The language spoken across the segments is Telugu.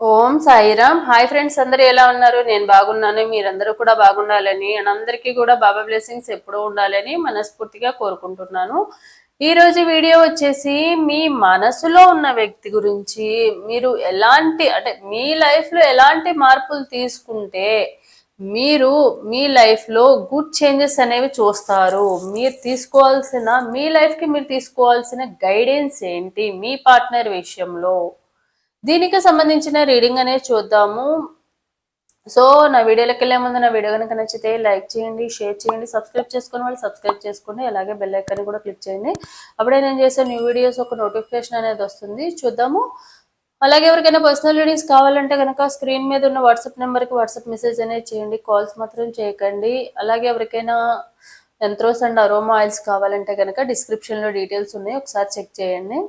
ఓం సాయిరామ్ హాయ్ ఫ్రెండ్స్ అందరు ఎలా ఉన్నారు? నేను బాగున్నాను మీరందరూ కూడా బాగుండాలని అండ్ అందరికీ కూడా బాబా బ్లెస్సింగ్స్ ఎప్పుడూ ఉండాలని మనస్ఫూర్తిగా కోరుకుంటున్నాను. ఈరోజు వీడియో వచ్చేసి మీ మనసులో ఉన్న వ్యక్తి గురించి. మీరు ఎలాంటి అంటే మీ లైఫ్లో ఎలాంటి మార్పులు తీసుకుంటే మీరు మీ లైఫ్లో గుడ్ చేంజెస్ అనేవి చూస్తారు. మీరు తీసుకోవాల్సిన మీ లైఫ్కి మీరు తీసుకోవాల్సిన గైడెన్స్ ఏంటి? మీ పార్ట్నర్ విషయంలో. దీనికి సంబంధించిన రీడింగ్ అనేది చూద్దాము. సో నా వీడియోలోకి వెళ్ళే ముందు నా వీడియో కనుక నచ్చితే లైక్ చేయండి షేర్ చేయండి సబ్స్క్రైబ్ చేసుకుని వాళ్ళు సబ్స్క్రైబ్ చేసుకోండి అలాగే బెల్ ఐకాన్ కూడా క్లిక్ చేయండి. అప్పుడే నేను చేసే న్యూ వీడియోస్ ఒక నోటిఫికేషన్ అనేది వస్తుంది. చూద్దాము. అలాగే ఎవరికైనా పర్సనల్ రీడింగ్స్ కావాలంటే కనుక స్క్రీన్ మీద ఉన్న వాట్సాప్ నెంబర్కి వాట్సాప్ మెసేజ్ అనేది చేయండి. కాల్స్ మాత్రం చేయకండి. అలాగే ఎవరికైనా ఎంత్రోస్ అండ్ అరోమా ఆయిల్స్ కావాలంటే కనుక డిస్క్రిప్షన్లో డీటెయిల్స్ ఉన్నాయి. ఒకసారి చెక్ చేయండి.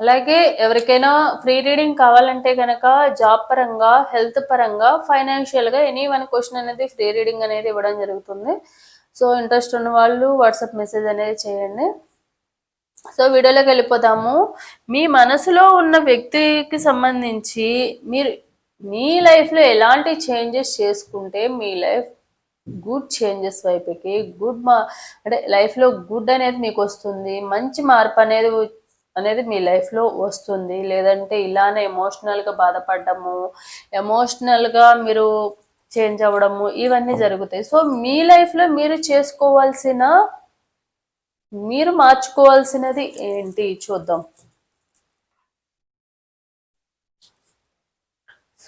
అలాగే ఎవరికైనా ఫ్రీ రీడింగ్ కావాలంటే కనుక జాబ్ పరంగా హెల్త్ పరంగా ఫైనాన్షియల్గా ఎనీ వన్ క్వశ్చన్ అనేది ఫ్రీ రీడింగ్ అనేది ఇవ్వడం జరుగుతుంది. సో ఇంట్రెస్ట్ ఉన్న వాళ్ళు వాట్సాప్ మెసేజ్ అనేది చేయండి. సో వీడియోలోకి వెళ్ళిపోతాము మీ మనసులో ఉన్న వ్యక్తికి సంబంధించి మీరు మీ లైఫ్లో ఎలాంటి చేంజెస్ చేసుకుంటే మీ లైఫ్ గుడ్ చేంజెస్ వైపుకి గుడ్ మా అంటే లైఫ్లో గుడ్ అనేది మీకు వస్తుంది మంచి మార్పు అనేది అనేది మీ లైఫ్లో వస్తుంది. లేదంటే ఇలానే ఎమోషనల్గా బాధపడము ఎమోషనల్గా మీరు చేంజ్ అవ్వడము ఇవన్నీ జరుగుతాయి. సో మీ లైఫ్లో మీరు చేసుకోవాల్సిన మీరు మార్చుకోవాల్సినది ఏంటి? చూద్దాం.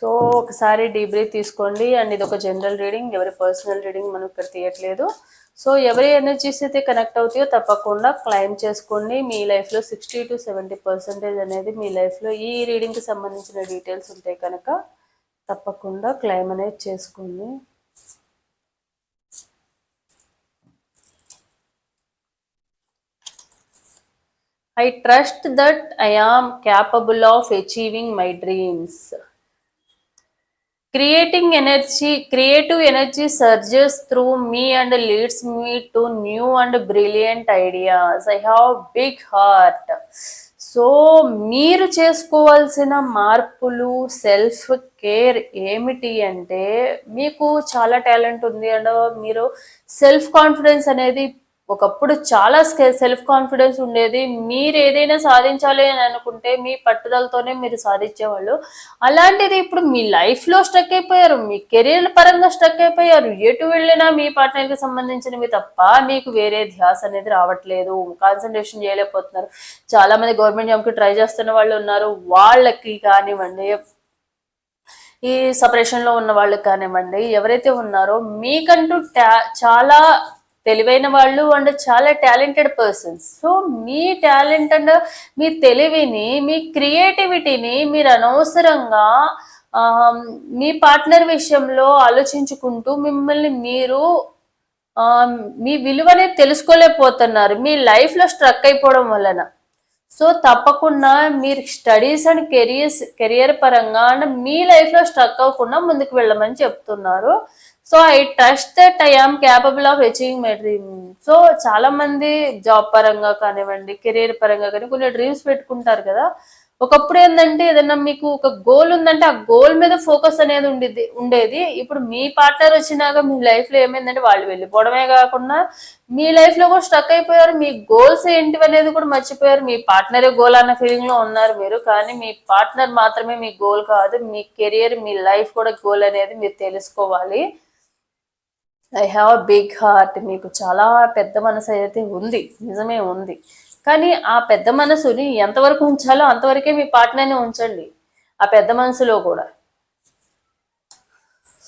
సో ఒకసారి డీబ్రీ తీసుకోండి అండ్ ఇది ఒక జనరల్ రీడింగ్ ఎవరి పర్సనల్ రీడింగ్ మనం ఇక్కడ తీయట్లేదు. సో ఎవరి ఎనర్జీస్ అయితే కనెక్ట్ అవుతాయో తప్పకుండా క్లైమ్ చేసుకోండి. మీ లైఫ్లో సిక్స్టీ టు సెవెంటీ పర్సెంటేజ్ అనేది మీ లైఫ్లో ఈ రీడింగ్కి సంబంధించిన డీటెయిల్స్ ఉంటాయి కనుక తప్పకుండా క్లైమ్ అనేది చేసుకోండి. I trust that I am capable of achieving my dreams creating energy creative energy surges through me and leads me to new and brilliant ideas I have big heart so మీరు చేసుకోవాల్సిన మార్పులు సెల్ఫ్ కేర్ ఏమిటి అంటే మీకు చాలా టాలెంట్ ఉంది. అండ్ మీరు సెల్ఫ్ కాన్ఫిడెన్స్ అనేది ఒకప్పుడు చాలా సెల్ఫ్ కాన్ఫిడెన్స్ ఉండేది. మీరు ఏదైనా సాధించాలి అని అనుకుంటే మీ పట్టుదలతోనే మీరు సాధించేవాళ్ళు. అలాంటిది ఇప్పుడు మీ లైఫ్లో స్ట్రక్ అయిపోయారు. మీ కెరీర్ పరంగా స్ట్రక్ అయిపోయారు. ఎటు వెళ్ళినా మీ పార్ట్నర్కి సంబంధించినవి తప్ప మీకు వేరే ధ్యాస అనేది రావట్లేదు. కాన్సన్ట్రేషన్ చేయలేకపోతున్నారు. చాలా మంది గవర్నమెంట్ జాబ్కి ట్రై చేస్తున్న వాళ్ళు ఉన్నారు. వాళ్ళకి కానివ్వండి ఈ సపరేషన్లో ఉన్న వాళ్ళకి కానివ్వండి ఎవరైతే ఉన్నారో మీకంటూ చాలా తెలివైన వాళ్ళు అండ్ చాలా టాలెంటెడ్ పర్సన్స్. సో మీ టాలెంట్ అండ్ మీ తెలివిని మీ క్రియేటివిటీని మీరు అనవసరంగా మీ పార్ట్నర్ విషయంలో ఆలోచించుకుంటూ మిమ్మల్ని మీరు మీ విలువనే తెలుసుకోలేకపోతున్నారు. మీ లైఫ్లో స్ట్రక్ అయిపోవడం వలన. సో తప్పకుండా మీరు స్టడీస్ అండ్ కెరియర్స్ కెరియర్ పరంగా అండ్ మీ లైఫ్లో స్ట్రక్ అవ్వకుండా ముందుకు వెళ్ళమని చెప్తున్నారు. So I trust that I am capable of achieving my dream so చాలా మంది జాబ్ పరంగా కానివ్వండి కెరీర్ పరంగా కానీ కొన్ని డ్రీమ్స్ పెట్టుకుంటారు కదా. ఒకప్పుడు ఏంటంటే ఏదన్నా మీకు ఒక గోల్ ఉందంటే ఆ గోల్ మీద ఫోకస్ అనేది ఉండేది ఉండేది. ఇప్పుడు మీ పార్ట్నర్ వచ్చినాక మీ లైఫ్లో ఏమైందంటే వాళ్ళు వెళ్ళిపోవడమే కాకుండా మీ లైఫ్లో కూడా స్ట్రక్ అయిపోయారు. మీ గోల్స్ ఏంటివి అనేది కూడా మర్చిపోయారు. మీ పార్ట్నరే గోల్ అన్న ఫీలింగ్లో ఉన్నారు మీరు. కానీ మీ పార్ట్నర్ మాత్రమే మీ గోల్ కాదు మీ కెరియర్ మీ లైఫ్ కూడా గోల్ అనేది మీరు తెలుసుకోవాలి. I have a big heart మీకు చాలా పెద్ద మనసు అయితే ఉంది. నిజమే ఉంది. కానీ ఆ పెద్ద మనసుని ఎంతవరకు ఉంచాలో అంతవరకే మీ పార్ట్నర్ని ఉంచండి. ఆ పెద్ద మనసులో కూడా.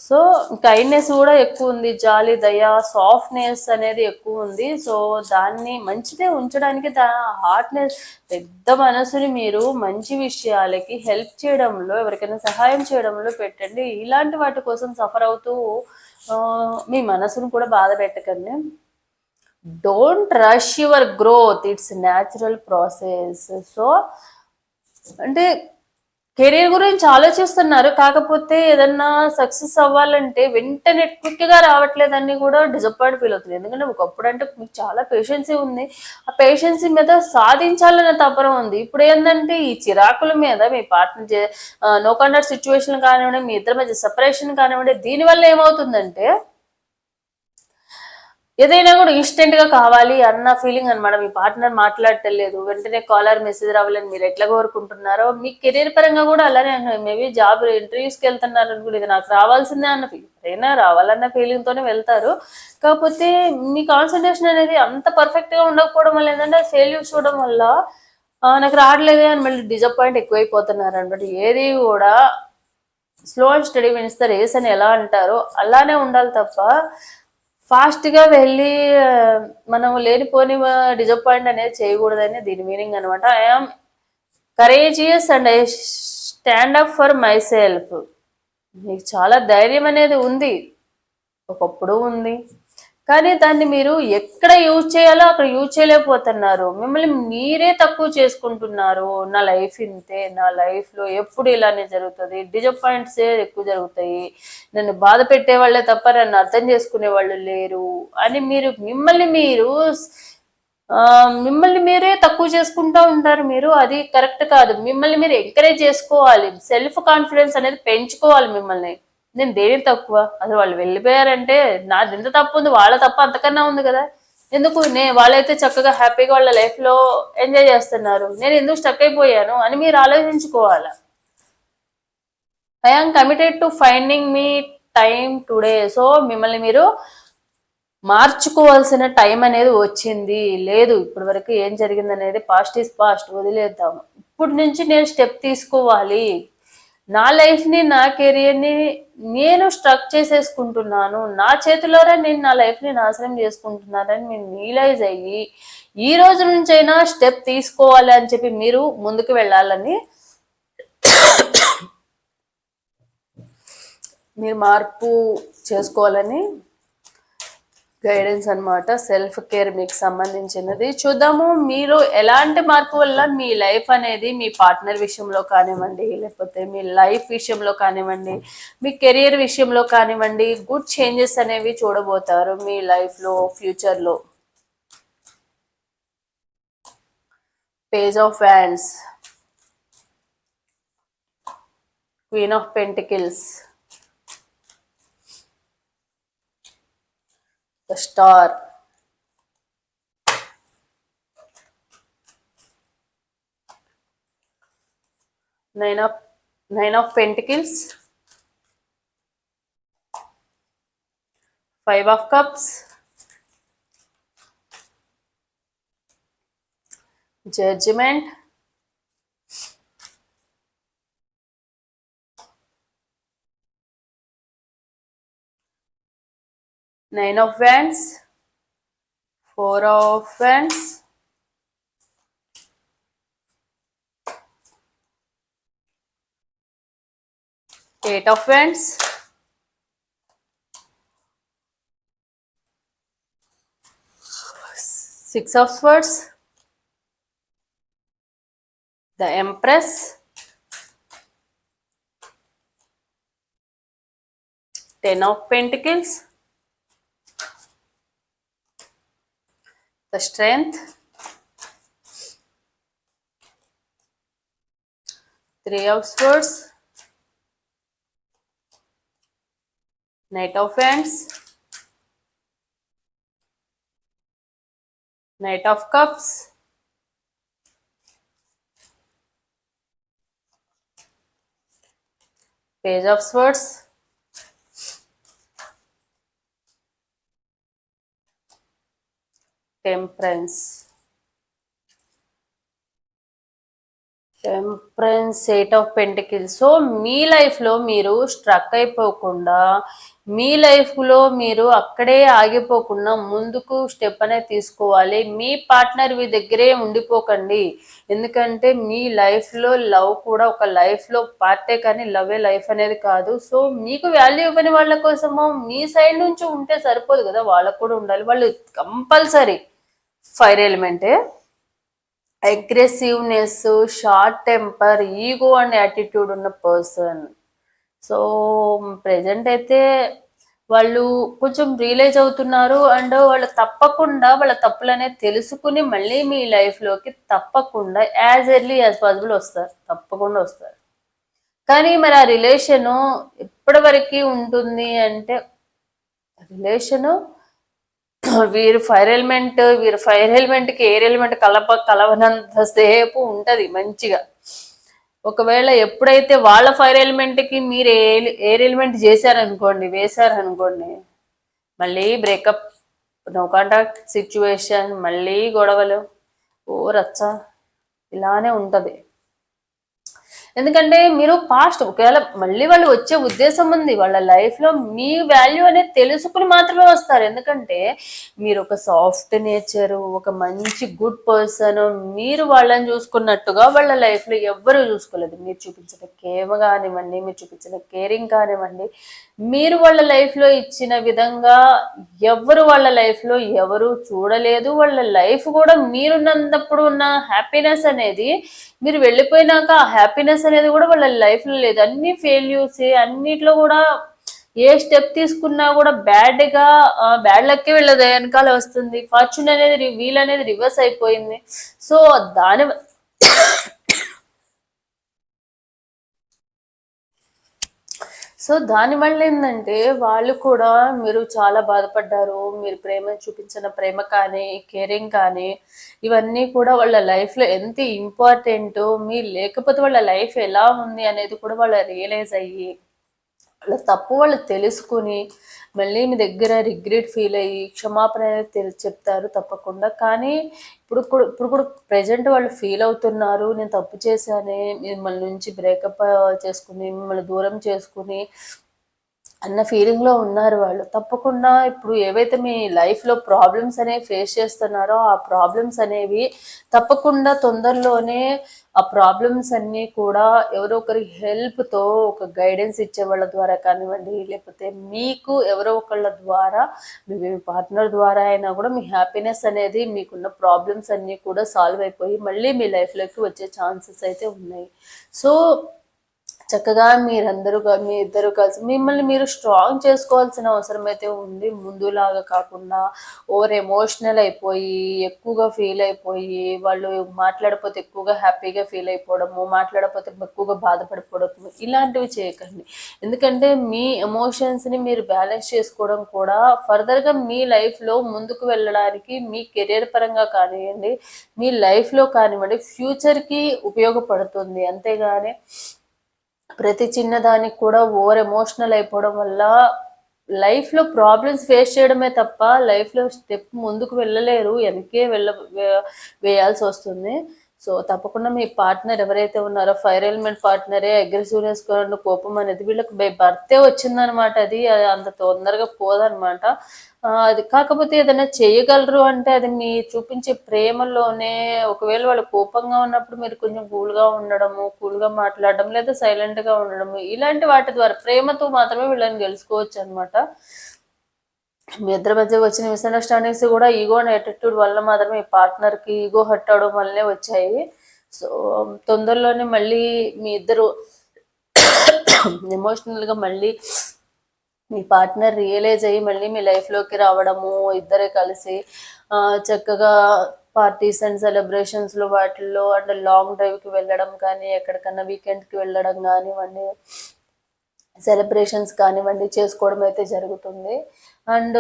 సో కైండ్నెస్ కూడా ఎక్కువ ఉంది. జాలి దయ సాఫ్ట్నెస్ అనేది ఎక్కువ ఉంది. సో దాన్ని మంచిదే ఉంచడానికి దా హార్ట్నెస్ పెద్ద మనసుని మీరు మంచి విషయాలకి హెల్ప్ చేయడంలో ఎవరికైనా సహాయం చేయడంలో పెట్టండి. ఇలాంటి వాటి కోసం సఫర్ అవుతూ మీ మనసును కూడా బాధ పెట్టకండి. Don't rush your growth it's natural process so అంటే కెరీర్ గురించి ఆలోచిస్తున్నారు. కాకపోతే ఏదన్నా సక్సెస్ అవ్వాలంటే వెంటనే క్విక్గా రావట్లేదని కూడా డిసప్పాయింట్ ఫీల్ అవుతుంది. ఎందుకంటే ఒకప్పుడు అంటే మీకు చాలా పేషెన్సీ ఉంది. ఆ పేషెన్సీ మీద సాధించాలనే తపన ఉంది. ఇప్పుడు ఏంటంటే ఈ చిరాకుల మీద మీ పార్ట్నర్ నో కండర్ సిచ్యువేషన్ కానివ్వండి మీ ఇద్దరి మధ్య సెపరేషన్ కానివ్వండి దీనివల్ల ఏమవుతుందంటే ఏదైనా కూడా ఇన్స్టెంట్గా కావాలి అన్న ఫీలింగ్ అనమాట మీ పార్ట్నర్ మాట్లాడటలేదు. వెంటనే కాలర్ మెసేజ్ రావాలని మీరు ఎట్లా కోరుకుంటున్నారో మీ కెరీర్ పరంగా కూడా అలానే మేబీ జాబ్ ఇంటర్వ్యూస్కి వెళ్తున్నారు అనుకుంటే ఇది నాకు రావాల్సిందే అన్న ఫీలింగ్ అయినా రావాలన్న ఫీలింగ్ తోనే వెళ్తారు. కాకపోతే మీ కాన్సన్ట్రేషన్ అనేది అంత పర్ఫెక్ట్గా ఉండకపోవడం వల్ల ఏంటంటే ఫెయిల్యూర్ చూడడం వల్ల నాకు రావట్లేదే అని మళ్ళీ డిజపాయింట్ ఎక్కువైపోతున్నారు అనమాట ఏది కూడా slow and steady wins race అని ఎలా అంటారో అలానే ఉండాలి తప్ప ఫాస్ట్గా వెళ్ళి మనం లేనిపోని డిసప్పాయింట్ అనేది చేయకూడదని దీని మీనింగ్ అనమాట I'm courageous and I stand up for myself మీకు చాలా ధైర్యం అనేది ఉంది. ఒకప్పుడు ఉంది. కానీ దాన్ని మీరు ఎక్కడ యూజ్ చేయాలో అక్కడ యూజ్ చేయలేకపోతున్నారు. మిమ్మల్ని మీరే తక్కువ చేసుకుంటున్నారు. నా లైఫ్ ఇంతే నా లైఫ్లో ఎప్పుడు ఇలానే జరుగుతుంది. డిజపాయింట్సే ఎక్కువ జరుగుతాయి. నన్ను బాధ పెట్టే వాళ్ళే తప్ప నన్ను అర్థం చేసుకునే వాళ్ళు లేరు అని మీరు మిమ్మల్ని మీరు మిమ్మల్ని మీరే తక్కువ చేసుకుంటూ ఉంటారు మీరు. అది కరెక్ట్ కాదు. మిమ్మల్ని మీరు ఎంకరేజ్ చేసుకోవాలి. సెల్ఫ్ కాన్ఫిడెన్స్ అనేది పెంచుకోవాలి మిమ్మల్ని. నేను దేని తక్కువ? అసలు వాళ్ళు వెళ్ళిపోయారంటే నాది ఎంత తప్పు ఉంది వాళ్ళ తప్ప అంతకన్నా ఉంది కదా. ఎందుకు? నే వాళ్ళైతే చక్కగా హ్యాపీగా వాళ్ళ లైఫ్లో ఎంజాయ్ చేస్తున్నారు. నేను ఎందుకు స్టక్ అయిపోయాను అని మీరు ఆలోచించుకోవాలి? I am committed to finding me time today. So మిమ్మల్ని మీరు మార్చుకోవాల్సిన టైం అనేది వచ్చింది. లేదు ఇప్పటి వరకు ఏం జరిగింది అనేది పాస్ట్ ఈస్ పాస్ట్ వదిలేద్దాం. ఇప్పటి నుంచి నేను స్టెప్ తీసుకోవాలి. నా లైఫ్ని నా కెరియర్ని నేను స్ట్రక్ చేసేసుకుంటున్నాను. నా చేతిలోనే నేను నా లైఫ్ని నాశనం చేసుకుంటున్నానని మీరు రియలైజ్ అయ్యి ఈ రోజు నుంచైనా స్టెప్ తీసుకోవాలి అని చెప్పి మీరు ముందుకు వెళ్ళాలని మీరు మార్పు చేసుకోవాలని గైడెన్స్ అనమాట సెల్ఫ్ కేర్ మీకు సంబంధించినది. చూద్దాము మీరు ఎలాంటి మార్పు వల్ల మీ లైఫ్ అనేది మీ పార్ట్నర్ విషయంలో కానివ్వండి లేకపోతే మీ లైఫ్ విషయంలో కానివ్వండి మీ కెరియర్ విషయంలో కానివ్వండి గుడ్ చేంజెస్ అనేవి చూడబోతారు మీ లైఫ్లో ఫ్యూచర్లో? Page of fans queen of pentacles the star nine of nine of pentacles five of cups judgment nine of wands. Four of wands. Eight of wands. Six of swords. The empress. Ten of pentacles the strength. Three of swords. Knight of wands. Knight of cups. Page of swords temperance. Temperance eight of pentacles. So మీ లైఫ్లో మీరు స్ట్రక్ అయిపోకుండా మీ లైఫ్లో మీరు అక్కడే ఆగిపోకుండా ముందుకు స్టెప్ అనేది తీసుకోవాలి. మీ పార్ట్నర్ మీ దగ్గరే ఉండిపోకండి. ఎందుకంటే మీ లైఫ్లో లవ్ కూడా ఒక లైఫ్లో పార్టే కానీ లవే లైఫ్ అనేది కాదు. సో మీకు వాల్యూ ఇవ్వని వాళ్ళ కోసము మీ సైడ్ నుంచి ఉంటే సరిపోదు కదా. వాళ్ళకు కూడా ఉండాలి. వాళ్ళు compulsory fire ఎలిమెంటే. Aggressiveness short temper ego and attitude ఉన్న పర్సన్. సో ప్రెజెంట్ అయితే వాళ్ళు కొంచెం రియలైజ్ అవుతున్నారు అండ్ వాళ్ళు తప్పకుండా వాళ్ళ తప్పులు అనేది తెలుసుకుని మళ్ళీ మీ లైఫ్లోకి తప్పకుండా యాజ్ ఎర్లీ యాజ్ పాసిబుల్ వస్తారు. తప్పకుండా వస్తారు. కానీ మరి ఆ రిలేషను ఎప్పటి వరకు ఉంటుంది అంటే రిలేషను వీరు ఫైర్ ఎలిమెంట్ వీరు ఫైర్ ఎలిమెంట్కి ఎయిర్ ఎలిమెంట్ కలప కలవనంత సేపు ఉంటుంది మంచిగా. ఒకవేళ ఎప్పుడైతే వాళ్ళ ఫైర్ ఎలిమెంట్కి మీరు ఎయిర్ ఎలిమెంట్ చేశారనుకోండి వేశారనుకోండి మళ్ళీ బ్రేకప్ నో కాంటాక్ట్ సిచ్యువేషన్ మళ్ళీ గొడవలు ఓ రచ్చ ఇలానే ఉంటుంది. ఎందుకంటే మీరు పాస్ట్ ఒకవేళ మళ్ళీ వాళ్ళు వచ్చే ఉద్దేశం ఉంది వాళ్ళ లైఫ్లో మీ వాల్యూ అనేది తెలుసుకుని మాత్రమే వస్తారు. ఎందుకంటే మీరు ఒక సాఫ్ట్ నేచర్ ఒక మంచి గుడ్ పర్సన్ మీరు వాళ్ళని చూసుకున్నట్టుగా వాళ్ళ లైఫ్లో ఎవ్వరూ చూసుకోలేదు. మీరు చూపించిన కేమ కానివ్వండి మీరు చూపించిన కేరింగ్ కానివ్వండి మీరు వాళ్ళ లైఫ్లో ఇచ్చిన విధంగా ఎవరు వాళ్ళ లైఫ్లో ఎవరు చూడలేదు. వాళ్ళ లైఫ్ కూడా మీరున్నంతప్పుడు ఉన్న హ్యాపీనెస్ అనేది మీరు వెళ్ళిపోయినాక ఆ హ్యాపీనెస్ అనేది కూడా వాళ్ళ లైఫ్లో లేదు. అన్ని ఫెయిల్యూర్స్ అన్నిట్లో కూడా ఏ స్టెప్ తీసుకున్నా కూడా బ్యాడ్గా బ్యాడ్ లక్కే వెళ్ళదు వెనకాల వస్తుంది. ఫార్చ్యూన్ అనేది వీల్ అనేది రివర్స్ అయిపోయింది. సో దాని సో దానివల్ల ఏంటంటే వాళ్ళు కూడా మీరు చాలా బాధపడ్డారు మీరు ప్రేమ చూపించిన ప్రేమ కానీ కేరింగ్ కానీ ఇవన్నీ కూడా వాళ్ళ లైఫ్లో ఎంత ఇంపార్టెంట్ మీరు లేకపోతే వాళ్ళ లైఫ్ ఎలా ఉంది అనేది కూడా వాళ్ళు రియలైజ్ అయ్యి వాళ్ళ తప్పు వాళ్ళు తెలుసుకుని మళ్ళీ మీ దగ్గర రిగ్రెట్ ఫీల్ అయ్యి క్షమాపణ అనేది చెప్తారు తప్పకుండా. కానీ ఇప్పుడు కూడా ఇప్పుడు కూడా ప్రజెంట్ వాళ్ళు ఫీల్ అవుతున్నారు నేను తప్పు చేశానే మిమ్మల్ని నుంచి బ్రేకప్ చేసుకుని మిమ్మల్ని దూరం చేసుకుని అన్న ఫీలింగ్లో ఉన్నారు వాళ్ళు. తప్పకుండా ఇప్పుడు ఏవైతే మీ లైఫ్లో ప్రాబ్లమ్స్ అనేవి ఫేస్ చేస్తున్నారో ఆ ప్రాబ్లమ్స్ అనేవి తప్పకుండా తొందరలోనే ఆ ప్రాబ్లమ్స్ అన్నీ కూడా ఎవరో ఒకరి హెల్ప్తో ఒక గైడెన్స్ ఇచ్చే వాళ్ళ ద్వారా కానివ్వండి లేకపోతే మీకు ఎవరో ఒకళ్ళ ద్వారా మీ పార్ట్నర్ ద్వారా అయినా కూడా మీ హ్యాపీనెస్ అనేది మీకున్న ప్రాబ్లమ్స్ అన్నీ కూడా సాల్వ్ అయిపోయి మళ్ళీ మీ లైఫ్లోకి వచ్చే ఛాన్సెస్ అయితే ఉన్నాయి. సో చక్కగా మీరందరూ మీ ఇద్దరు కలిసి మిమ్మల్ని మీరు స్ట్రాంగ్ చేసుకోవాల్సిన అవసరం అయితే ఉంది. ముందులాగా కాకుండా ఓవర్ ఎమోషనల్ అయిపోయి ఎక్కువగా ఫీల్ అయిపోయి వాళ్ళు మాట్లాడకపోతే ఎక్కువగా హ్యాపీగా ఫీల్ అయిపోవడము మాట్లాడకపోతే ఎక్కువగా బాధపడిపోవడము ఇలాంటివి చేయకండి. ఎందుకంటే మీ ఎమోషన్స్ని మీరు బ్యాలెన్స్ చేసుకోవడం కూడా ఫర్దర్గా మీ లైఫ్లో ముందుకు వెళ్ళడానికి మీ కెరియర్ పరంగా కానివ్వండి మీ లైఫ్లో కానివ్వండి ఫ్యూచర్కి ఉపయోగపడుతుంది. అంతేగాని ప్రతి చిన్నదానికి కూడా ఓవర్ ఎమోషనల్ అయిపోవడం వల్ల లైఫ్లో ప్రాబ్లమ్స్ ఫేస్ చేయడమే తప్ప లైఫ్లో స్టెప్ ముందుకు వెళ్ళలేరు వెనకే వెళ్ళ వేయాల్సి వస్తుంది. సో తప్పకుండా మీ పార్ట్నర్ ఎవరైతే ఉన్నారో ఫైర్ ఎలిమెంట్ పార్ట్నరే అగ్రెసివ్నెస్ కోపం అనేది వీళ్ళకి బై బర్తే వచ్చిందనమాట అది. అంత తొందరగా పోదనమాట. అది కాకపోతే ఏదైనా చేయగలరు అంటే అది మీ చూపించే ప్రేమలోనే ఒకవేళ వాళ్ళు కోపంగా ఉన్నప్పుడు మీరు కొంచెం కూల్గా ఉండడము కూల్గా మాట్లాడడం లేదా సైలెంట్గా ఉండడము ఇలాంటి వాటి ద్వారా ప్రేమతో మాత్రమే వీళ్ళని గెలుచుకోవచ్చు అనమాట మీ ఇద్దరి మధ్య వచ్చిన మిస్అండర్స్టాండింగ్స్ కూడా ఈగో అండ్ యాటిట్యూడ్ వల్ల మాత్రమే ఈ పార్ట్నర్కి ఈగో హర్ట్ అవడం వల్లనే వచ్చాయి. సో తొందరలోనే మళ్ళీ మీ ఇద్దరు ఎమోషనల్గా మళ్ళీ మీ పార్ట్నర్ రియలైజ్ అయ్యి మళ్ళీ మీ లైఫ్లోకి రావడము ఇద్దరే కలిసి చక్కగా పార్టీస్ అండ్ సెలబ్రేషన్స్లో వాటిల్లో అండ్ లాంగ్ డ్రైవ్కి వెళ్ళడం కానీ ఎక్కడికన్నా వీకెండ్కి వెళ్ళడం కానివ్వండి సెలబ్రేషన్స్ కానివ్వండి చేసుకోవడం అయితే జరుగుతుంది. అండ్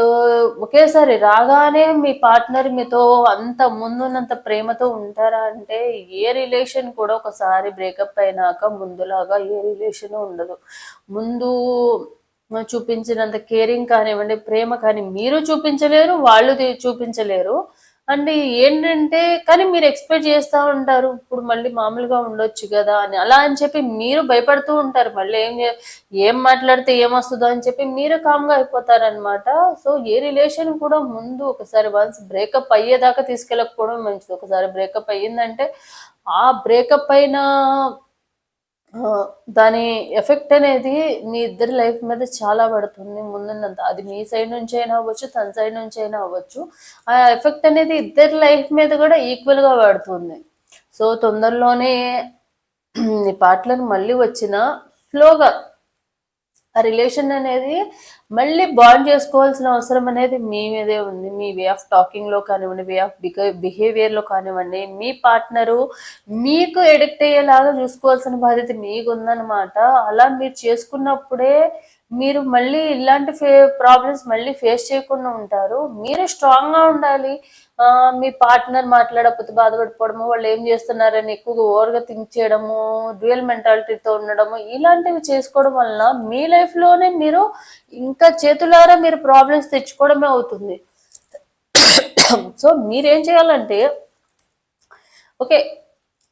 ఒకేసారి రాగానే మీ పార్ట్నర్ మీతో అంత ముందున్నంత ప్రేమతో ఉంటారా అంటే ఏ రిలేషన్ కూడా ఒకసారి బ్రేకప్ అయినాక ముందులాగా ఏ రిలేషన్ ఉండదు. ముందు చూపించినంత కేరింగ్ కానివ్వండి ప్రేమ కానీ మీరు చూపించలేరు వాళ్ళు చూపించలేరు. అండ్ ఏంటంటే కానీ మీరు ఎక్స్పెక్ట్ చేస్తూ ఉంటారు ఇప్పుడు మళ్ళీ మామూలుగా ఉండొచ్చు కదా అని. అలా అని చెప్పి మీరు భయపడుతూ ఉంటారు. మళ్ళీ ఏం ఏం మాట్లాడితే ఏమొస్తుందో అని చెప్పి మీరు కామ్గా అయిపోతారనమాట సో ఏ రిలేషన్ కూడా ముందు ఒకసారి వన్స్ బ్రేకప్ అయ్యేదాకా తీసుకెళ్ళకపోవడం మంచిది. ఒకసారి బ్రేకప్ అయ్యిందంటే ఆ బ్రేకప్ అయిన దాని ఎఫెక్ట్ అనేది మీ ఇద్దరి లైఫ్ మీద చాలా పడుతుంది. ముందున్నంత అది మీ సైడ్ నుంచి అయినా అవ్వచ్చు తన సైడ్ నుంచి అయినా అవ్వచ్చు. ఆ ఎఫెక్ట్ అనేది ఇద్దరి లైఫ్ మీద కూడా ఈక్వల్గా పడుతుంది. సో తొందరలోనే పాటలను మళ్ళీ వచ్చిన ఫ్లోగా ఆ రిలేషన్ అనేది మళ్ళీ బాండ్ చేసుకోవాల్సిన అవసరం అనేది మీ మీదే ఉంది. మీ వే ఆఫ్ టాకింగ్లో కానివ్వండి వే ఆఫ్ బిహేవియర్లో కానివ్వండి మీ పార్ట్నరు మీకు ఎడిక్ట్ అయ్యేలాగా చూసుకోవాల్సిన బాధ్యత మీకు ఉందన్నమాట అలా మీరు చేసుకున్నప్పుడే మీరు మళ్ళీ ఇలాంటి ఫే ప్రాబ్లమ్స్ మళ్ళీ ఫేస్ చేయకుండా ఉంటారు. మీరు స్ట్రాంగ్గా ఉండాలి. మీ పార్ట్నర్ మాట్లాడకపోతే బాధపడిపోవడము వాళ్ళు ఏం చేస్తున్నారని ఎక్కువగా ఓవర్గా థింక్ చేయడము డ్యూయల్ మెంటాలిటీతో ఉండడము ఇలాంటివి చేసుకోవడం వలన మీ లైఫ్లోనే మీరు ఇంకా చేతులారా మీరు ప్రాబ్లమ్స్ తెచ్చుకోవడమే అవుతుంది. సో మీరేం చేయాలంటే ఓకే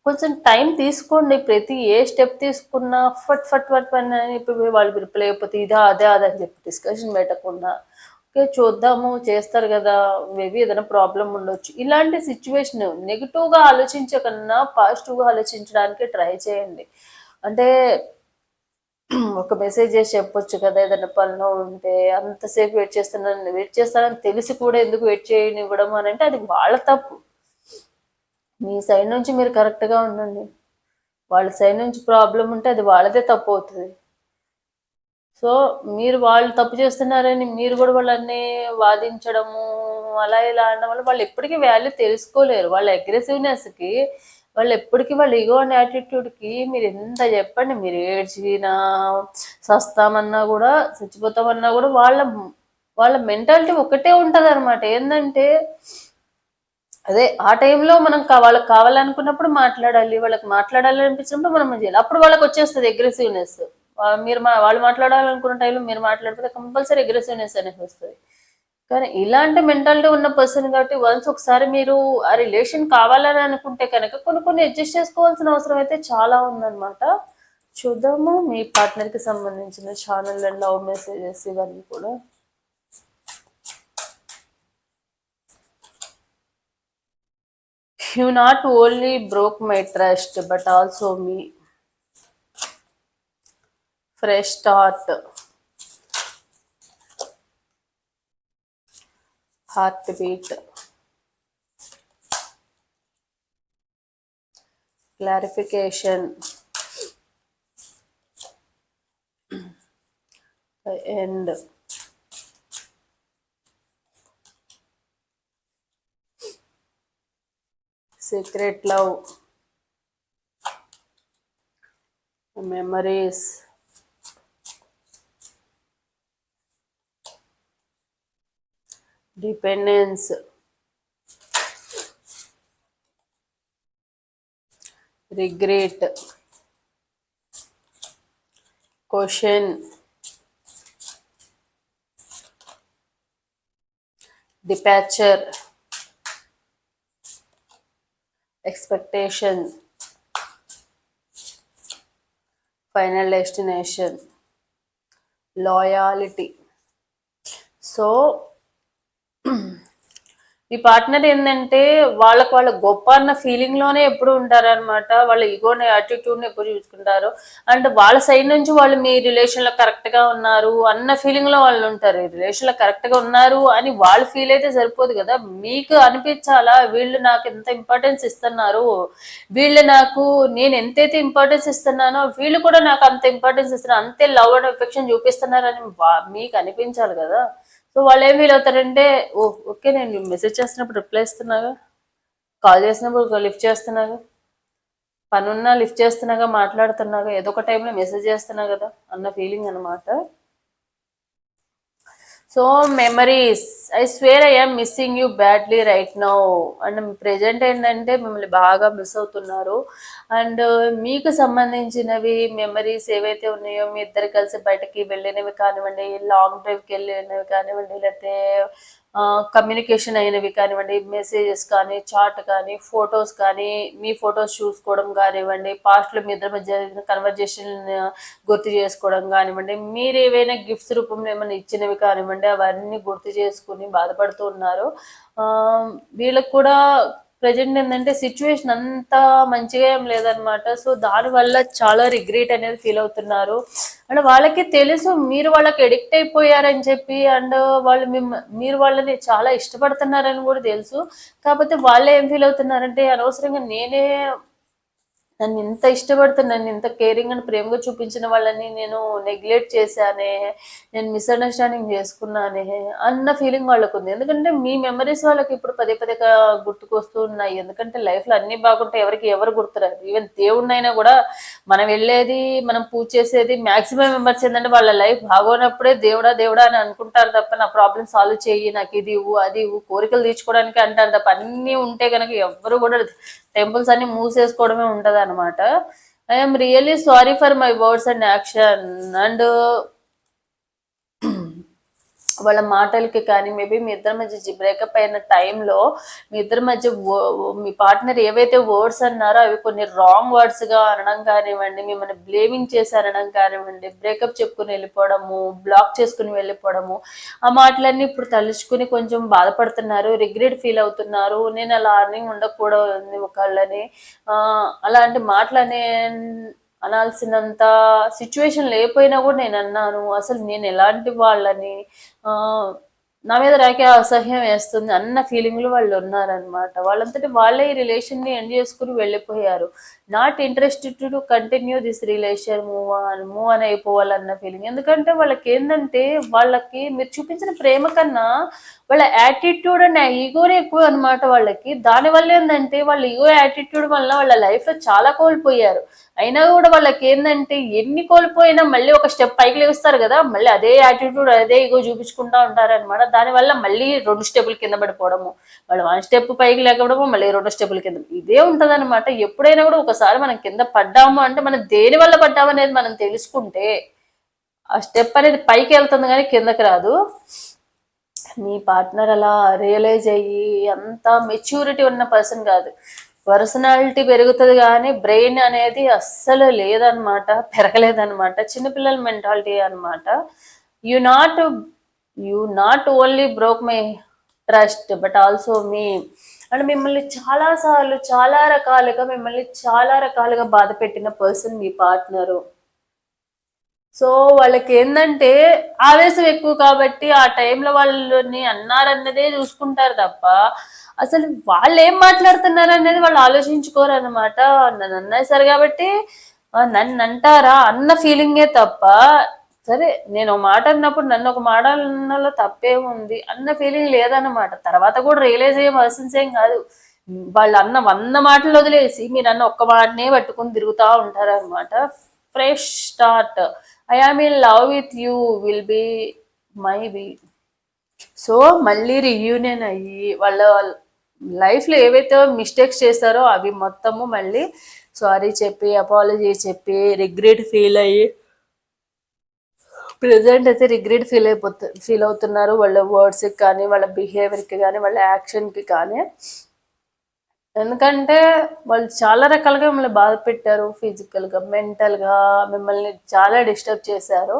కొంచెం టైం తీసుకోండి. ప్రతి ఏ స్టెప్ తీసుకున్నా ఫట్ ఫట్ ఫట్ పని అని ఇప్పుడు వాళ్ళు రిప్లై అయిపోతే ఇదా అదే అదే అని చెప్పి డిస్కషన్ పెట్టకుండా ఓకే చూద్దాము చేస్తారు కదా మేబీ ఏదైనా ప్రాబ్లం ఉండొచ్చు. ఇలాంటి సిచ్యువేషన్ నెగిటివ్గా ఆలోచించకన్నా పాజిటివ్గా ఆలోచించడానికి ట్రై చేయండి. అంటే ఒక మెసేజ్ చేసి చెప్పొచ్చు కదా ఏదైనా పనిలో ఉంటే అంతసేపు వెయిట్ చేస్తున్నాను వెయిట్ చేస్తానని తెలిసి కూడా ఎందుకు వెయిట్ చేయనివ్వడం అని అంటే అది వాళ్ళ తప్పు. మీ సైడ్ నుంచి మీరు కరెక్ట్గా ఉండండి. వాళ్ళ సైడ్ నుంచి ప్రాబ్లం ఉంటే అది వాళ్ళదే తప్పు అవుతుంది. సో మీరు వాళ్ళు తప్పు చేస్తున్నారని మీరు కూడా వాళ్ళని వాదించడము అలా ఇలా అనడం వల్ల వాళ్ళు ఎప్పటికీ వాల్యూ తెలుసుకోలేరు. వాళ్ళ అగ్రెసివ్నెస్కి వాళ్ళు ఎప్పటికీ వాళ్ళ ఈగో అండ్ యాటిట్యూడ్కి మీరు ఎంత చెప్పండి మీరు ఏడ్చినా సస్తామన్నా కూడా చచ్చిపోతామన్నా కూడా వాళ్ళ వాళ్ళ మెంటాలిటీ ఒకటే ఉంటుంది అనమాట ఏంటంటే అదే ఆ టైంలో మనం వాళ్ళకి కావాలనుకున్నప్పుడు మాట్లాడాలి వాళ్ళకి మాట్లాడాలి అనిపించినప్పుడు మనం చేయాలి? అప్పుడు వాళ్ళకి వచ్చేస్తుంది అగ్రెసివ్నెస్ మీరు మా వాళ్ళు మాట్లాడాలనుకున్న టైంలో మీరు మాట్లాడితే కంపల్సరీ అగ్రెసివ్నెస్ అనేది వస్తుంది. కానీ ఇలాంటి మెంటాలిటీ ఉన్న పర్సన్ కాబట్టి వన్స్ ఒకసారి మీరు ఆ రిలేషన్ కావాలని అనుకుంటే కనుక కొన్ని కొన్ని అడ్జస్ట్ చేసుకోవాల్సిన అవసరం అయితే చాలా ఉందన్నమాట. చూద్దాము. మీ పార్ట్నర్కి సంబంధించిన ఛానల్ అండ్ లవ్ మెసేజెస్ ఇవన్నీ కూడా. You not only broke my trust, but also me. Fresh start. Heartbeat. Clarification. The end. Secret love memories dependence regret question departure Expectation. Final destination. Loyalty. So ఈ పార్ట్నర్ ఏంటంటే వాళ్ళకి వాళ్ళ గొప్ప అన్న ఫీలింగ్లోనే ఎప్పుడు ఉంటారన్నమాట. వాళ్ళ ఈగోని యాటిట్యూడ్ని ఎప్పుడు చూసుకుంటారు. అండ్ వాళ్ళ సైడ్ నుంచి వాళ్ళు మీ రిలేషన్లో కరెక్ట్గా ఉన్నారు అన్న ఫీలింగ్లో వాళ్ళు ఉంటారు. రిలేషన్లో కరెక్ట్గా ఉన్నారు అని వాళ్ళు ఫీల్ అయితే సరిపోదు కదా. మీకు అనిపించాలా? వీళ్ళు నాకు ఎంత ఇంపార్టెన్స్ ఇస్తున్నారు? వీళ్ళు నాకు నేను ఎంతైతే ఇంపార్టెన్స్ ఇస్తున్నానో వీళ్ళు కూడా నాకు అంత ఇంపార్టెన్స్ ఇస్తున్నారు. అంతే లవ్ అండ్ ఎఫెక్షన్ చూపిస్తున్నారని మీకు అనిపించాలి కదా. సో వాళ్ళు ఏం ఫీల్ అవుతారంటే ఓ ఓకే నేను మెసేజ్ చేస్తున్నప్పుడు రిప్లై ఇస్తున్నాగా కాల్ చేసినప్పుడు లిఫ్ట్ చేస్తున్నాగా పనున్నా లిఫ్ట్ చేస్తున్నాగా మాట్లాడుతున్నాగా ఏదో ఒక టైంలో మెసేజ్ చేస్తున్నా కదా అన్న ఫీలింగ్ అనమాట so memories I swear I am missing you badly right now and present ఏంటంటే మిమ్మల్ని బాగా మిస్ అవుతున్నారు. అండ్ uh, మీకు సంబంధించినవి మెమరీస్ ఏవైతే ఉన్నాయో మీ ఇద్దరు కలిసి బయటకి వెళ్ళినవి కానివ్వండి లాంగ్ డ్రైవ్కి వెళ్ళినవి కానివ్వండి లేకపోతే కమ్యూనికేషన్ అయినవి కానివ్వండి మెసేజెస్ కానీ చాట్ కానీ ఫొటోస్ కానీ మీ ఫొటోస్ చూసుకోవడం కానివ్వండి పాస్ట్లో మీ ఇద్దరి మధ్య జరిగిన కన్వర్జేషన్ గుర్తు చేసుకోవడం కానివ్వండి మీరు ఏవైనా గిఫ్ట్స్ రూపంలో ఏమైనా ఇచ్చినవి కానివ్వండి అవన్నీ గుర్తు చేసుకుని బాధపడుతూ ఉన్నారు. వీళ్ళకు కూడా ప్రజెంట్ ఏంటంటే సిచ్యువేషన్ అంతా మంచిగా ఏం లేదనమాట సో దానివల్ల చాలా రిగ్రెట్ అనేది ఫీల్ అవుతున్నారు. అండ్ వాళ్ళకి తెలుసు మీరు వాళ్ళకి ఎడిక్ట్ అయిపోయారని చెప్పి అండ్ వాళ్ళు మీరు వాళ్ళని చాలా ఇష్టపడుతున్నారని కూడా తెలుసు. కాకపోతే వాళ్ళు ఏం ఫీల్ అవుతున్నారంటే అనవసరంగా నేనే నన్ను ఇంత ఇష్టపడుతున్న నన్ను ఇంత కేరింగ్ అని ప్రేమగా చూపించిన వాళ్ళని నేను నెగ్లెక్ట్ చేశానే నేను మిస్అండర్స్టాండింగ్ చేసుకున్నానే అన్న ఫీలింగ్ వాళ్ళకు ఉంది. ఎందుకంటే మీ మెమరీస్ వాళ్ళకి ఇప్పుడు పదే పదే గుర్తుకొస్తూ ఉన్నాయి. ఎందుకంటే లైఫ్లో అన్నీ బాగుంటాయి ఎవరికి ఎవరు గుర్తురారు. ఈవెన్ దేవుడినైనా కూడా మనం వెళ్ళేది మనం పూజ చేసేది మాక్సిమం మెంబర్స్ ఏంటంటే వాళ్ళ లైఫ్ బాగోనప్పుడే దేవుడా దేవుడా అని అనుకుంటారు తప్ప నా ప్రాబ్లమ్ సాల్వ్ చేయి నాకు ఇది ఇవ్వు అది ఇవ్వు కోరికలు తీర్చుకోవడానికి అంటారు తప్ప అన్నీ ఉంటే కనుక ఎవరు కూడా టెంపుల్స్ అన్ని మూసేసుకోవడమే ఉంటది అనమాట I'm really sorry for my words and action and వాళ్ళ మాటలకి కానీ మేబీ మీ ఇద్దరి మధ్య బ్రేకప్ అయిన టైంలో మీ ఇద్దరి మధ్య మీ పార్ట్నర్ ఏవైతే వర్డ్స్ అన్నారో అవి కొన్ని రాంగ్ వర్డ్స్గా అనడం కానివ్వండి మిమ్మల్ని బ్లేమింగ్ చేసి అనడం కానివ్వండి బ్రేకప్ చెప్పుకుని వెళ్ళిపోవడము బ్లాక్ చేసుకుని వెళ్ళిపోవడము ఆ మాటలన్నీ ఇప్పుడు తలుచుకుని కొంచెం బాధపడుతున్నారు రిగ్రెట్ ఫీల్ అవుతున్నారు నేను అలా అర్నింగ్ ఉండకూడదు ఒకళ్ళని అలాంటి మాటలు అనే అనాల్సినంత సిచ్యువేషన్ లేకపోయినా కూడా నేను అన్నాను అసలు నేను ఎలాంటి వాళ్ళని నా మీద రాకే అసహ్యం వేస్తుంది అన్న ఫీలింగ్లు వాళ్ళు ఉన్నారనమాట వాళ్ళంతటి వాళ్ళే ఈ రిలేషన్ని ఎండ్ చేసుకుని వెళ్ళిపోయారు. Not interested to continue this relation move on move అని అయిపోవాలన్న ఫీలింగ్ ఎందుకంటే వాళ్ళకి ఏంటంటే వాళ్ళకి మీరు చూపించిన ప్రేమ కన్నా వాళ్ళ యాటిట్యూడ్ అండ్ ఈగోనే ఎక్కువ అనమాట వాళ్ళకి. దానివల్ల ఏంటంటే వాళ్ళ ఈగో యాటిట్యూడ్ వల్ల వాళ్ళ లైఫ్లో చాలా కోల్పోయారు. అయినా కూడా వాళ్ళకి ఏంటంటే ఎన్ని కోల్పోయినా మళ్ళీ ఒక స్టెప్ పైకి లేస్తారు కదా మళ్ళీ అదే యాటిట్యూడ్ అదే ఈగో చూపించుకుంటా ఉంటారు అనమాట దానివల్ల మళ్ళీ రెండు స్టెప్పులు కింద పడిపోవడము వాళ్ళు వన్ స్టెప్ పైకి లేకపోవడము మళ్ళీ రెండు స్టెప్పులు కింద. ఇదే ఉంటుందన్నమాట. అనమాట ఎప్పుడైనా కూడా ఒకసారి మనం కింద పడ్డాము అంటే మనం దేని వల్ల పడ్డాము అనేది మనం తెలుసుకుంటే ఆ స్టెప్ అనేది పైకి వెళ్తుంది కానీ కిందకి రాదు. మీ పార్ట్నర్ అలా రియలైజ్ అయ్యి అంత మెచ్యూరిటీ ఉన్న పర్సన్ కాదు. పర్సనాలిటీ పెరుగుతుంది కానీ బ్రెయిన్ అనేది అస్సలు లేదనమాట పెరగలేదన్నమాట. చిన్నపిల్లల మెంటాలిటీ అన్నమాట. You not you not only broke my trust but also me and మిమ్మల్ని చాలా సార్లు చాలా రకాలుగా మిమ్మల్ని చాలా రకాలుగా బాధ పెట్టిన పర్సన్ మీ పార్ట్నరు సో వాళ్ళకి ఏంటంటే ఆవేశం ఎక్కువ కాబట్టి ఆ టైంలో వాళ్ళని అన్నారన్నదే చూసుకుంటారు తప్ప అసలు వాళ్ళు ఏం మాట్లాడుతున్నారు అనేది వాళ్ళు ఆలోచించుకోరు అనమాట నన్ను అన్నారు కాబట్టి నన్ను అంటారా అన్న ఫీలింగే తప్ప సరే నేను ఒక మాట అన్నప్పుడు నన్ను ఒక మాట అన్నలో తప్పే ఉంది అన్న ఫీలింగ్ లేదన్నమాట. తర్వాత కూడా రియలైజ్ అయ్యే పర్సన్స్ ఏం కాదు. వాళ్ళు అన్న వంద మాటలు వదిలేసి మీరు అన్న ఒక్క మాటనే పట్టుకుని తిరుగుతూ ఉంటారు అనమాట fresh start I am in love with you will be my be so మళ్ళీ రియూనియన్ అయ్యి వాళ్ళ లైఫ్లో ఏవైతే మిస్టేక్స్ చేస్తారో అవి మొత్తము మళ్ళీ సారీ చెప్పి అపాలజీ చెప్పి రిగ్రెట్ ఫీల్ అయ్యి ప్రెసెంట్ అయితే రిగ్రెట్ ఫీల్ అయిపోతు ఫీల్ అవుతున్నారు. వాళ్ళ వర్డ్స్కి కానీ వాళ్ళ బిహేవియర్కి కానీ వాళ్ళ యాక్షన్కి కానీ. ఎందుకంటే వాళ్ళు చాలా రకాలుగా మిమ్మల్ని బాధ పెట్టారు ఫిజికల్గా మెంటల్గా మిమ్మల్ని చాలా డిస్టర్బ్ చేశారు.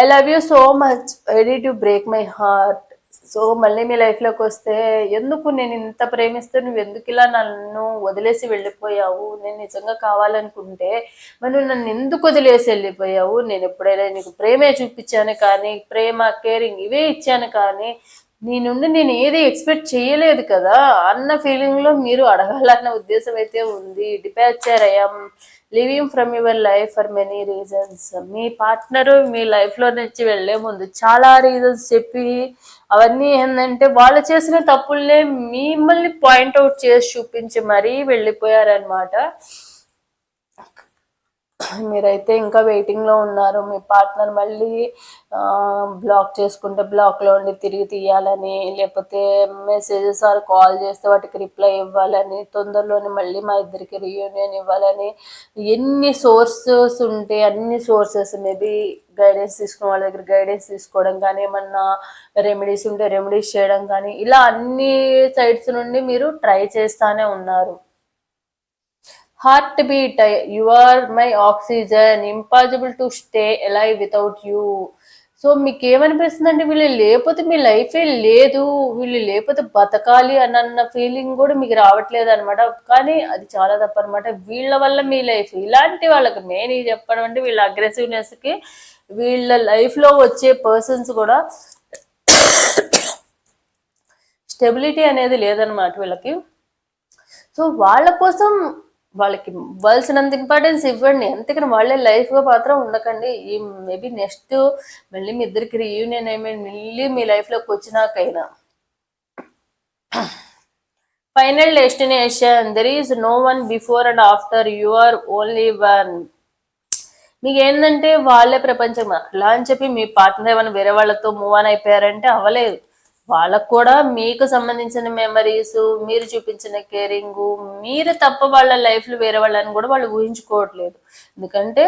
I love you so much ready to break my heart so మళ్ళీ మీ లైఫ్లోకి వస్తే ఎందుకు నేను ఇంత ప్రేమిస్తే నువ్వు ఎందుకు ఇలా నన్ను వదిలేసి వెళ్ళిపోయావు? నేను నిజంగా కావాలనుకుంటే మరి నువ్వు నన్ను ఎందుకు వదిలేసి వెళ్ళిపోయావు? నేను ఎప్పుడైనా నీకు ప్రేమే చూపించాను కానీ ప్రేమ కేరింగ్ ఇవే ఇచ్చాను కానీ నీ నుండి నేను ఏది ఎక్స్పెక్ట్ చేయలేదు కదా. అన్న ఫీలింగ్లో మీరు అడగాలన్న ఉద్దేశం అయితే ఉంది. డిపాచర్ అయ్యాం living from your life for many reasons me partner మీ లైఫ్లో నుంచి వెళ్ళే ముందు చాలా రీజన్స్ చెప్పి అవన్నీ ఏంటంటే వాళ్ళు చేసిన తప్పుల్నే మిమ్మల్ని పాయింట్అవుట్ చేసి చూపించి మరీ వెళ్ళిపోయారనమాట మీరైతే ఇంకా వెయిటింగ్లో ఉన్నారు. మీ పార్ట్నర్ మళ్ళీ బ్లాక్ చేసుకుంటే బ్లాక్లో ఉండి తిరిగి తీయాలని లేకపోతే మెసేజెస్ ఆర్ కాల్ చేస్తే వాటికి రిప్లై ఇవ్వాలని తొందరలోనే మళ్ళీ మా ఇద్దరికి రియూనియన్ ఇవ్వాలని ఎన్ని సోర్సెస్ ఉంటే అన్ని సోర్సెస్ మేబీ గైడెన్స్ తీసుకున్న వాళ్ళ దగ్గర గైడెన్స్ తీసుకోవడం కానీ ఏమన్నా రెమెడీస్ ఉంటే రెమెడీస్ చేయడం కానీ ఇలా అన్ని సైడ్స్ నుండి మీరు ట్రై చేస్తానే ఉన్నారు. Heartbeat you are my oxygen impossible to stay alive without you so మీకు ఏమనిపిస్తుంది అంటే వీళ్ళు లేకపోతే మీ లైఫే లేదు వీళ్ళు లేకపోతే బతకాలి అని అన్న ఫీలింగ్ కూడా మీకు రావట్లేదు అనమాట కానీ అది చాలా తప్పు అనమాట వీళ్ళ వల్ల మీ లైఫ్ ఇలాంటి వాళ్ళకి మెయిన్ ఇది చెప్పడం అంటే వీళ్ళ అగ్రెసివ్నెస్కి వీళ్ళ లైఫ్లో వచ్చే పర్సన్స్ కూడా స్టెబిలిటీ అనేది లేదనమాట వీళ్ళకి. సో వాళ్ళ కోసం వాళ్ళకి ఇవ్వాల్సినంత ఇంపార్టెన్స్ ఇవ్వండి. అంతేకాని వాళ్ళే లైఫ్గా మాత్రం ఉండకండి. ఈ మేబీ నెక్స్ట్ మళ్ళీ మీ ఇద్దరికి రీయూనియన్ అయిపోయి మళ్ళీ మీ లైఫ్లోకి వచ్చినాకైనా. Final destination there is no one before and after you are only one మీకు ఏంటంటే వాళ్ళే ప్రపంచం. అట్లా అని చెప్పి మీ పార్ట్నర్ ఏమైనా వేరే వాళ్ళతో మూవ్ ఆన్ అయిపోయారంటే అవ్వలేదు. వాళ్ళకు కూడా మీకు సంబంధించిన మెమరీస్ మీరు చూపించిన కేరింగ్ మీరు తప్ప వాళ్ళ లైఫ్లో వేరే వాళ్ళని కూడా వాళ్ళు ఊహించుకోవట్లేదు. ఎందుకంటే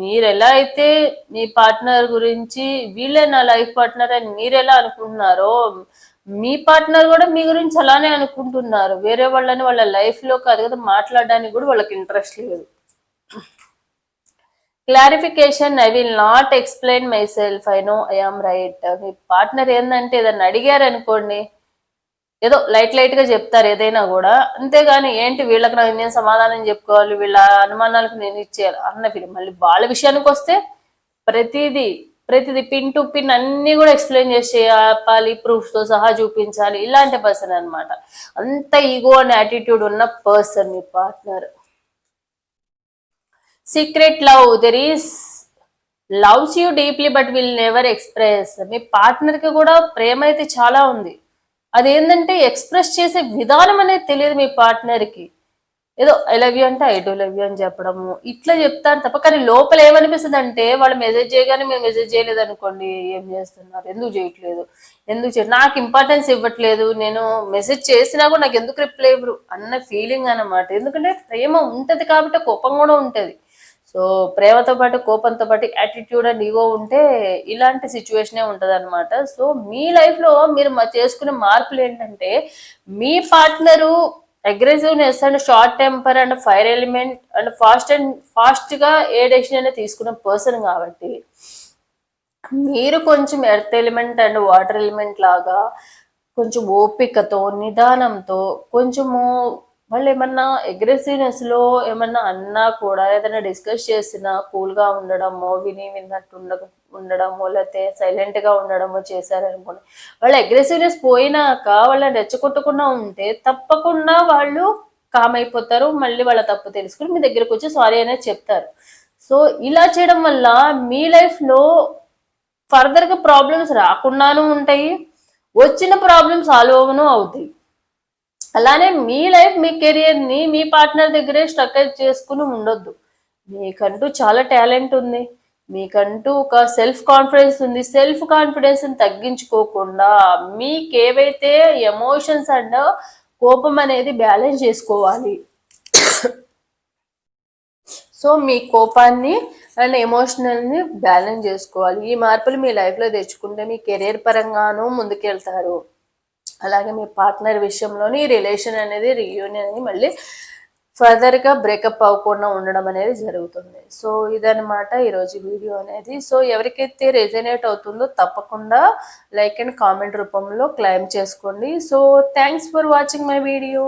మీరు ఎలా అయితే మీ పార్ట్నర్ గురించి వీళ్ళే నా లైఫ్ పార్ట్నర్ అని మీరు ఎలా అనుకుంటున్నారో మీ పార్ట్నర్ కూడా మీ గురించి అలానే అనుకుంటున్నారు. వేరే వాళ్ళని వాళ్ళ లైఫ్లో కాదు కదా మాట్లాడడానికి కూడా వాళ్ళకి ఇంట్రెస్ట్ లేదు. Clarification I will not explain myself I know I am right me partner ఏంటంటే ఏదన్నా అడిగారు అనుకోండి ఏదో లైట్ లైట్గా చెప్తారు ఏదైనా కూడా. అంతేగాని ఏంటి వీళ్ళకి నాకు నేను సమాధానం చెప్పుకోవాలి వీళ్ళ అనుమానాలకు నేను ఇచ్చేయాలి అన్న ఫీలింగ్ మళ్ళీ వాళ్ళ విషయానికి వస్తే ప్రతిదీ ప్రతిదీ పిన్ టు పిన్ అన్ని కూడా ఎక్స్ప్లెయిన్ చేసి చెప్పాలి ప్రూఫ్స్తో సహా చూపించాలి. ఇలాంటి పర్సన్ అన్నమాట. అంత ఈగో అనే యాటిట్యూడ్ ఉన్న person me partner secret love there is loves you deeply but will never express మీ పార్ట్నర్కి కూడా ప్రేమ అయితే చాలా ఉంది. అదేంటంటే ఎక్స్ప్రెస్ చేసే విధానం అనేది తెలియదు మీ పార్ట్నర్కి ఏదో ఐ లవ్ యూ అంటే ఐ డూ లవ్ యూ అని చెప్పడము. ఇట్లా చెప్తారు తప్ప కానీ లోపల ఏమనిపిస్తుంది అంటే వాళ్ళు మెసేజ్ చేయగానే మేము మెసేజ్ చేయలేదు అనుకోండి ఏం చేస్తున్నారు? ఎందుకు చేయట్లేదు? ఎందుకు చేయ నాకు ఇంపార్టెన్స్ ఇవ్వట్లేదు. నేను మెసేజ్ చేసినా కూడా నాకు ఎందుకు రిప్లై ఇవ్వరు? అన్న ఫీలింగ్ అన్నమాట. ఎందుకంటే ప్రేమ ఉంటుంది కాబట్టి కోపం కూడా ఉంటుంది. సో ప్రేమతో పాటు కోపంతో పాటు యాటిట్యూడ్ అండ్ ఈగో ఉంటే ఇలాంటి సిచ్యువేషనే ఉంటుంది అనమాట సో మీ లైఫ్లో మీరు చేసుకునే మార్పులు ఏంటంటే మీ partner aggressiveness and short temper and fire element and fast and ఫాస్ట్గా ఏ డెసిషన్ అయినా తీసుకునే పర్సన్ కాబట్టి మీరు కొంచెం earth element and water element లాగా కొంచెం ఓపికతో నిదానంతో కొంచెము వాళ్ళు ఏమన్నా అగ్రెసివ్నెస్లో ఏమన్నా అన్నా కూడా ఏదైనా డిస్కస్ చేసినా కూల్గా ఉండడమో విని విన్నట్టు ఉండక ఉండడమో లేకపోతే సైలెంట్గా ఉండడమో చేశారనుకోండి వాళ్ళ అగ్రెసివ్నెస్ పోయినాక వాళ్ళని రెచ్చగొట్టకుండా ఉంటే తప్పకుండా వాళ్ళు కామ్ అయిపోతారు మళ్ళీ వాళ్ళ తప్పు తెలుసుకుని మీ దగ్గరకు వచ్చి సారీ అనేది చెప్తారు. సో ఇలా చేయడం వల్ల మీ లైఫ్లో ఫర్దర్గా ప్రాబ్లమ్స్ రాకుండాను ఉంటాయి వచ్చిన ప్రాబ్లమ్స్ సాల్వ్ అవ్వను అవుతాయి. అలానే మీ లైఫ్ మీ కెరియర్ని మీ పార్ట్నర్ దగ్గరే స్ట్రక్ చేసుకుని ఉండొద్దు. మీకంటూ చాలా టాలెంట్ ఉంది. మీకంటూ ఒక సెల్ఫ్ కాన్ఫిడెన్స్ ఉంది. సెల్ఫ్ కాన్ఫిడెన్స్ని తగ్గించుకోకుండా మీకు ఏవైతే ఎమోషన్స్ అండ్ కోపం అనేది బ్యాలెన్స్ చేసుకోవాలి. సో మీ కోపాన్ని అండ్ ఎమోషనల్ని బ్యాలెన్స్ చేసుకోవాలి. ఈ మార్పులు మీ లైఫ్లో తెచ్చుకుంటే మీ కెరీర్ పరంగానూ ముందుకెళ్తారు. అలాగే మీ పార్ట్నర్ విషయంలోని రిలేషన్ అనేది రియూనియన్ అనేది మళ్ళీ ఫర్దర్గా బ్రేకప్ అవ్వకుండా ఉండడం అనేది జరుగుతుంది. సో ఇదనమాట ఈరోజు వీడియో అనేది. సో ఎవరికైతే రెజనేట్ అవుతుందో తప్పకుండా లైక్ అండ్ కామెంట్ రూపంలో క్లైమ్ చేసుకోండి. So thanks for watching my video.